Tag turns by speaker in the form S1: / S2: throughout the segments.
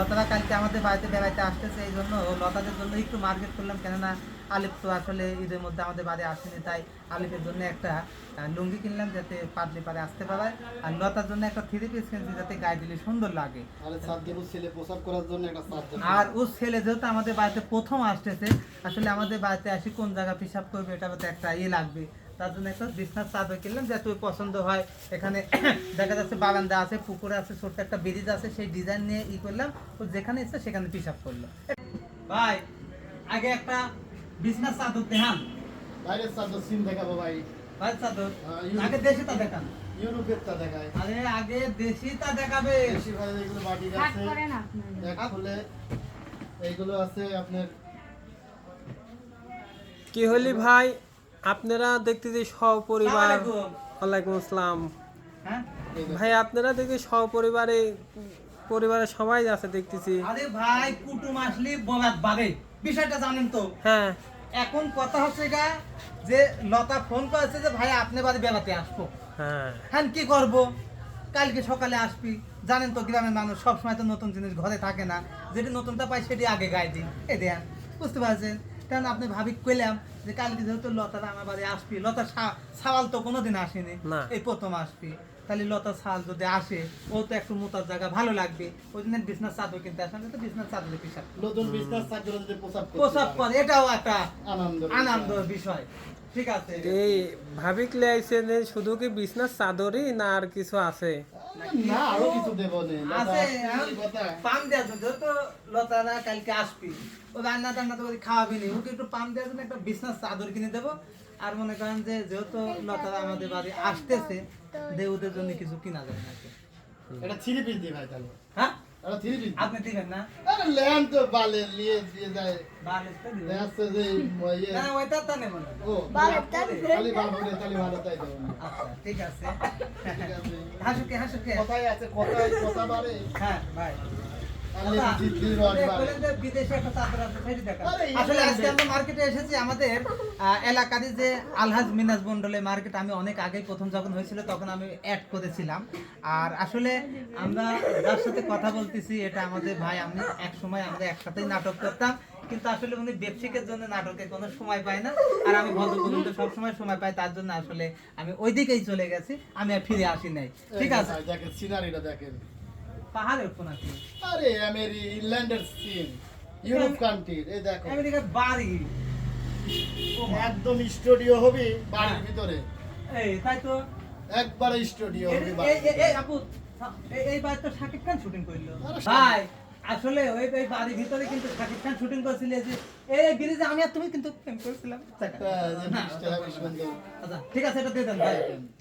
S1: লতারা কালকে আমাদের বাড়িতে বেড়াইতে আসতেছে এই জন্য লতাদের জন্য একটু মার্কেট করলাম কেননা আলিফ তো আসলে ঈদের মধ্যে আমাদের বাড়ি আসেনি তাই আলিফের জন্য একটা লুঙ্গি কিনলাম যাতে পাতলি পারে আসতে পারে আর লতার জন্য একটা থ্রি পিস কিনছি যাতে গায়ে দিলে সুন্দর লাগে।
S2: আরে
S1: ও ছেলে যেহেতু আমাদের বাড়িতে প্রথম আসতেছে আসলে আমাদের বাড়িতে আসি কোন জায়গা পিসাব করবে এটা একটা ইয়ে লাগবে। তার জন্য একটা বিছনার চাদর কিনলাম যাতে ওই পছন্দ হয়। এখানে দেখা যাচ্ছে বারান্দা আছে পুকুর আছে ছোট্ট একটা ব্রিজ আছে সেই ডিজাইন নিয়ে ই করলাম। ও যেখানে ইচ্ছা সেখানে পিসাব করল। ভাই আগে একটা বিছনার চাদর দেখান।
S2: বাইরের চাদর সিম দেখাবো ভাই।
S1: ভাই চাদর? আগে দেখান।
S2: ইউরোপের তা দেখায়
S1: আরে আগে দেশিটা দেখাবে।
S2: বেশি ভাই এগুলো বাটি আছে এক ফুলে। এইগুলো আছে আপনার
S3: কি হলি ভাই? আপনারা দেখতেছি সপরিবার।
S1: আসসালামু
S3: ওয়ালাইকুম আসসালাম।
S1: হ্যাঁ?
S3: ভাই আপনারা দেখি সপরিবারে পরিবারের সবাই আছে দেখতেছি।
S1: আরে ভাই কুটুম আসলি বলার বাদে। বিষয়টা জানেন তো?
S3: হ্যাঁ।
S1: এখন কথা হচ্ছে গা যে লতা ফোন করেছে যে ভাই আপনি বাড়ি বেড়াতে আসব।
S3: হ্যাঁ।
S1: হ্যাঁ কি করব? কালকে সকালে আসবি। জানেন তো গ্রামের মানুষ সবসময় তো নতুন জিনিস ঘরে থাকে না। যেটি নতুনটা পাই সেটি আগে গায়ে দিন এ দেন বুঝতে পারছেন? কারণ আপনি ভাবি কইলাম যে কালকে যেহেতু লতা আমার বাড়ি আসবি লতা সাওয়াল তো কোনোদিন আসেনি। এই প্রথম আসবি। তাহলে লতা সাল যদি আসে ও তো একটু মোতার জায়গা ভালো লাগবে। ওই জন্য বিছনার চাদর কিনতে আসেন তো বিছনার চাদরে পিসাব
S2: নতুন বিজনেস চাদর যদি
S1: প্রসাব করে এটাও একটা
S2: আনন্দ
S1: আনন্দ বিষয়। ঠিক আছে?
S3: এই শুধু কি বিছনার চাদরই না আর কিছু আছে?
S2: না আরও কিছু দেবো নে।
S1: আছে দেওয়ার জন্য লতারা কালকে আসবি। ও রান্না টান্না তো করে খাওয়াবি নি। ওকে একটু পান দেওয়ার জন্য একটা বিছনার চাদর কিনে দেবো। আর মনে করেন যে যেহেতু লতারা আমাদের বাড়ি আসতেছে দেউদের জন্য কিছু কিনা যাবে নাকি?
S2: এটা থ্রি পিস দিই ভাই তাহলে।
S1: হ্যাঁ?
S2: এটা থ্রি পিস।
S1: আপনি দিবেন না?
S2: আরে ল্যান্ড তো বালে নিয়ে দিয়ে যায়।
S1: দিবেন।
S2: যে ইয়ে।
S1: না ওইটা তো নেব না।
S2: ও
S4: বালেরটা
S2: খালি ভালো খালি ভালো তাই দেবো
S1: আচ্ছা ঠিক আছে।
S2: ঠিক আছে।
S1: হাসুকে হাসুকে।
S2: আছে কথা বাড়ে।
S1: হ্যাঁ ভাই। আসলে আজকে আমরা মার্কেটে এসেছি আমাদের আহ, যে আলহাজ মিনাজ মন্ডলের মার্কেট আমি অনেক আগে প্রথম যখন হয়েছিল তখন আমি অ্যাড করেছিলাম আর আসলে আমরা যার সাথে কথা বলতেছি এটা আমাদের ভাই আমি এক সময় আমরা নাটক করতাম কিন্তু আসলে উনি ব্যবসায়িকের জন্য নাটকে কোনো সময় পায় না আর আমি ভদ্রগুলো সবসময় সময় পাই তার জন্য আসলে আমি ওইদিকেই চলে গেছি আমি আর ফিরে আসি নাই ঠিক আছে পাহাড়ের কোন আছে
S2: আরে আমেরি ইংল্যান্ডের সিন ইউরোপ কান্ট্রির এই দেখো।
S1: আমেরিকার বাড়ি।
S2: একদম স্টুডিও হবে বাড়ির
S1: হ্যাঁ।
S2: ভিতরে।
S1: এই তাই তো।
S2: একবারে স্টুডিও হবে
S1: এই- আপু এই- বাড়ি তো শাকিব খান শুটিং করল। ভাই আসলে ওই ওই বাড়ির ভিতরে কিন্তু শাকিব খান শুটিং করছিল যে এই ব্রিজে আমি আর তুমি কিন্তু প্রেম করেছিলাম।
S2: হ্যাঁ,
S1: আচ্ছা ঠিক আছে এটা দিয়ে দেন ভাই।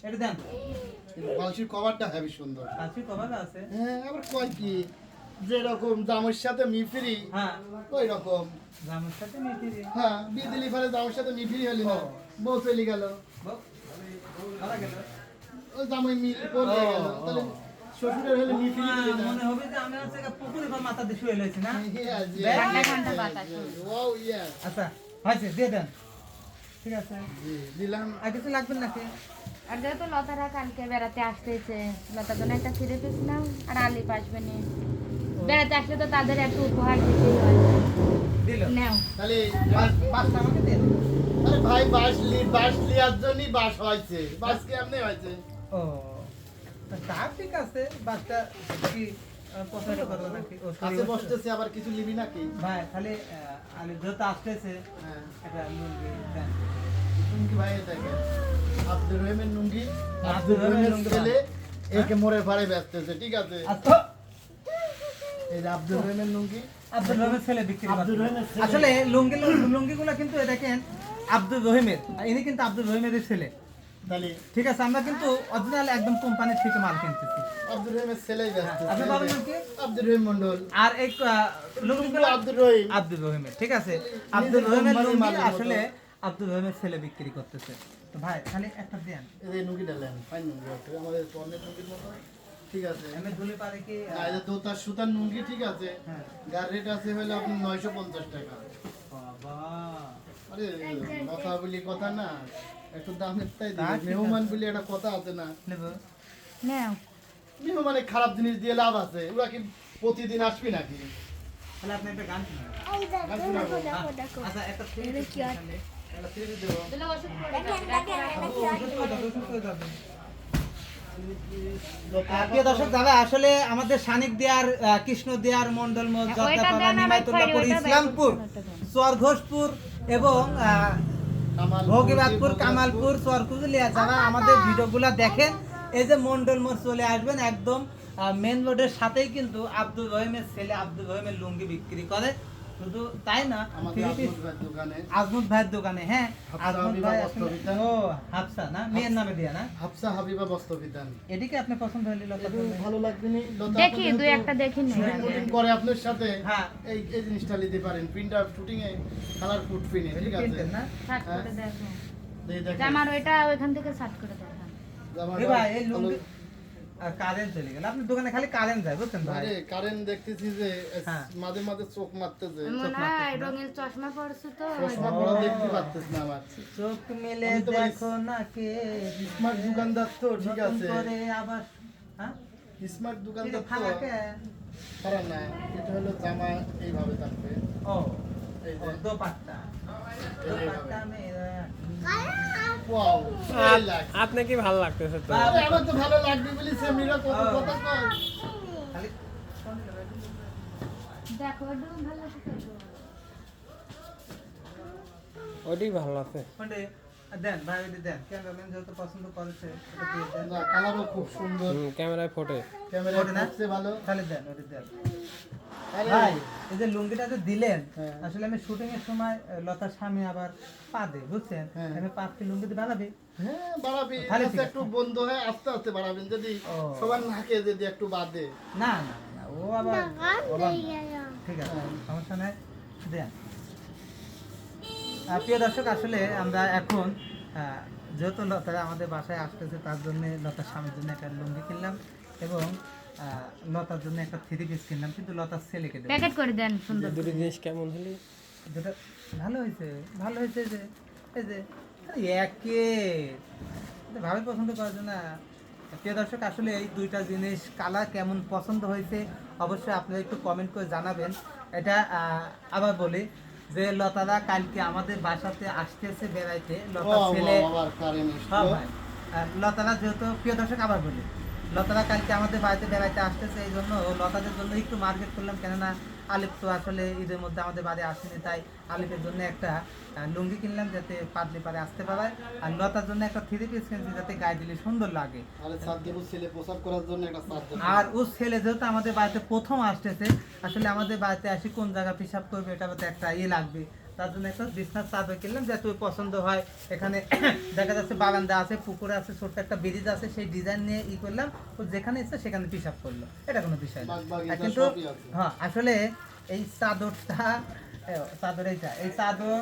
S1: এটা দেন।
S2: কিন্তু বালসির কভারটা হেবি সুন্দর।
S1: কভার আছে।
S2: হ্যাঁ আবার কয় কি? যেরকম জামের সাথে মিফরি
S1: হ্যাঁ।
S2: ওই রকম
S1: সাথে মিটি রে
S2: হ্যাঁ বিদিলি ফেলে জামের সাথে মিফরি হলি না বউ চলে গেল। ওই জামাই মি পড়ে গেল।
S1: ও,
S2: তাহলে শ্বশুরের হলে মিফরি
S1: মা,
S2: দিলি না
S1: মনে হবে যে আমি হচ্ছে পুকুরে বা মাথা দিয়ে শুয়ে লইছি না?
S2: Yes, yes,
S4: ঠান্ডা ঠান্ডা বাতাস।
S2: yes. Wow,
S1: আচ্ছা হয়েছে দিয়ে দেন। ঠিক আছে।
S2: দিলাম।
S1: আর কিছু লাগবে নাকি?
S4: আর যেহেতু লতারা কালকে বেড়াতে আসতেছে লতার জন্য একটা ফিরে পিস আর আলি পাসবে নি। বেড়াতে আসলে তো তাদের একটু উপহার দিতেই হয়। নাও।
S2: তাহলে
S1: পাঁচ- পাঁচটা আমাকে দিয়ে
S2: আরে ভাই বাস লি বাস লিয়ার জন্যই বাস হয়েছে। বাস কেমনে হয়েছে?
S1: ও তা ঠিক আছে বাসটা কি পছন্দ করব নাকি?
S2: কাছে বসতেছে আবার কিছু লিবি নাকি?
S1: ভাই তাহলে আমি যেহেতু আসতেছে
S2: হ্যাঁ।
S1: একটা লুঙ্গি।
S2: লুঙ্গি আব্দুর রহিমের লুঙ্গি
S1: আব্দুর
S2: আব্দুর ছেলে একে মোড়ে পাড়ে ব্যস্তেছে ঠিক আছে? এই আব্দুর রহিমের লুঙ্গি
S1: আব্দুল রহিমের ছেলে বিক্রি
S2: আব্দুল রহিমের
S1: আসলে লুঙ্গি লুঙ্গিগুলো কিন্তু দেখেন আব্দুল রহিমের। ইনি কিন্তু আব্দুল রহিমের ছেলে। ঠিক আছে আমরা কিন্তু অরিজিনাল একদম কোম্পানি থেকে মাল কিনতেছি।
S2: আব্দুর রহিমের ছেলেই ব্যস্ত
S1: আপনার বাবার নাম কি?
S2: আব্দুর রহিম মন্ডল
S1: আর এই লুঙ্গিগুলো
S2: আব্দুর রহিম।
S1: আব্দুল রহিমের ঠিক আছে? আব্দুল রহিমের লুঙ্গি আসলে আব্দুল রহিমের ছেলে বিক্রি করতেছে। তো ভাই খালি একটা দেন।
S2: এই যে লুঙ্গিটা নেন ফাইন লুঙ্গি আমাদের পণ্যের লুঙ্গির মতো। ঠিক আছে।
S1: এমনি ধুলে পারে কি
S2: এই যে দোতার সুতার লুঙ্গি ঠিক আছে।
S1: হ্যাঁ।
S2: রেট আছে হলো আপনার নয়শো পঞ্চাশ টাকা।
S1: বাবা।
S2: আরে কথা বলি কথা না। একটু দামের তাই
S1: তা
S2: মেহমান বলি একটা কথা আছে না। মেহমানে খারাপ জিনিস দিয়ে লাভ আছে। ওরা কি প্রতিদিন আসবি নাকি?
S1: তাহলে আপনি একটা গান শুনুন। আচ্ছা একটা দর্শক দাদা আসলে আমাদের সানিক দেয়ার কৃষ্ণ মন্ডল ইসলামপুর চরঘোষপুর এবং ভোগীবাদপুর কামালপুর চরকুজলিয়া। যারা আমাদের ভিডিওগুলো দেখেন এই যে মন্ডল মোড় চলে আসবেন একদম মেন রোডের সাথেই কিন্তু আব্দুল রহিমের ছেলে আব্দুল রহিমের লুঙ্গি বিক্রি করে। শুধু তাই না? আজমত ভাইয়ের দোকানে। হ্যাঁ আজমত ভাই। ও হাফসা না? মেয়ের নামে দিয়া না?
S2: হাফসা হাবিবা বস্ত্র বিধান
S1: এদিকে আপনি পছন্দ হইল
S2: ভালো লাগবে নি? লতা
S4: দেখি দুই একটা দেখি নি।
S2: শুটিং করে আপনার সাথে
S1: হ্যাঁ।
S2: এই এই জিনিসটা নিতে পারেন। প্রিন্ট আউট শুটিং এ কালার ফুট ফিনে ঠিক আছে?
S1: না?
S4: সার্চ করে দেখো। জামার ওইটা ওইখান থেকে সার্চ করে দেখো
S1: ভাই এই লুঙ্গি কারেন্ট চলে গেল। আপনার দোকানে খালি কারেন্ট যায় বুঝছেন ভাই?
S2: আরে কারেন্ট দেখতেছি যে
S1: হ্যাঁ।
S2: মাঝে মাঝে চোখ মারতেছে
S4: রঙের চশমা পড়ছে তো।
S2: চশমা পড়া দেখতে পারতেছ না আমার।
S1: চোখ মেলে দেখো না কে।
S2: স্মার্ট দোকানদার তো ঠিক আছে।
S1: করে আবার হ্যাঁ?
S2: স্মার্ট দোকানদার তো? খারাপ না এটা হলো জামা এইভাবে থাকবে।
S1: ও
S2: এই
S1: দোপাট্টা। দোপাট্টা মেরা।
S3: আপনি কি ভালো লাগতেছে তো।
S2: আমার তো ভালো লাগবে বলি কত কথা কয়।
S4: দেখো একদম ভালো লাগছে।
S3: ভালো লাগছে
S1: কোনটে? দেন ভাই দেন। ক্যামেরাম্যান যেহেতু পছন্দ করেছে ওটা দিয়ে দেন।
S2: না কালারও খুব সুন্দর।
S3: ক্যামেরায় ফোটে।
S2: ক্যামেরা ভালো।
S1: তাহলে দেন ওটা দেন। ভাই এই যে লুঙ্গিটা যে দিলেন
S2: হ্যাঁ।
S1: আসলে আমি শুটিং এর সময় লতার স্বামী আবার পা দে বুঝছেন?
S2: হ্যাঁ।
S1: আমি পা কি লুঙ্গি
S2: হ্যাঁ বাড়াবি। একটু বন্ধ হয়ে আস্তে আস্তে বাড়াবেন যদি সবার নাকে যদি একটু বাদে
S1: না না না ও আবার ঠিক আছে সমস্যা নাই। দেন। প্রিয় দর্শক আসলে আমরা এখন যেহেতু লতারা আমাদের বাসায় আসতেছে তার জন্য লতার স্বামীর জন্য একটা লুঙ্গি কিনলাম এবং লতার জন্য একটা থ্রি পিস কিনলাম কিন্তু লতার ছেলেকে দেবো।
S4: প্যাকেট করে দেন সুন্দর।
S3: দুটো জিনিস কেমন হলি?
S1: যেটা ভালো হয়েছে ভালো হয়েছে যে এই যে একে। ভাবে পছন্দ না প্রিয় দর্শক আসলে এই দুইটা জিনিস কালার কেমন পছন্দ হয়েছে অবশ্যই আপনারা একটু কমেন্ট করে জানাবেন। এটা আহ, আবার বলি যে লতাদা কালকে আমাদের বাসাতে আসতেছে বেড়াইতে। লতার ছেলে হ্যাঁ লতারা যেহেতু প্রিয় দর্শক আবার বলি। লতারা কালকে আমাদের বাড়িতে বেড়াইতে আসতেছে এই জন্য লতাদের জন্য একটু মার্কেট করলাম কেননা আলিপ তো আসলে ঈদের মধ্যে আমাদের বাড়ি আসেনি তাই আলিপের জন্য একটা লুঙ্গি কিনলাম যাতে পাতলি পারে আসতে পারে আর লতার জন্য একটা থ্রি পিস কিনছি যাতে গায়ে দিলে সুন্দর লাগে।
S2: আরে
S1: ও ছেলে যেহেতু আমাদের বাড়িতে প্রথম আসতেছে আসলে আমাদের বাড়িতে আসি কোন জায়গা পিসাব করবে এটা একটা ইয়ে লাগবে। তার জন্য একটা বিছনার চাদর কিনলাম যাতে ওই পছন্দ হয়। এখানে দেখা যাচ্ছে বারান্দা আছে পুকুর আছে ছোট্ট একটা ব্রিজ আছে সেই ডিজাইন নিয়ে ই করলাম। ও যেখানে ইচ্ছা সেখানে পিসাব করল। এটা কোনো বিষয় না। কিন্তু হ্যাঁ আসলে এই চাদরটা চাদর এইটা এই চাদর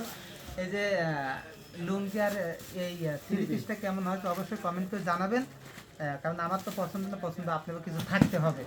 S1: এই যে লুঙ্গি আর এই থ্রি পিসটা কেমন হয় তো অবশ্যই কমেন্ট করে জানাবেন। কারণ আমার তো পছন্দ না পছন্দ আপনারও কিছু থাকতে হবে।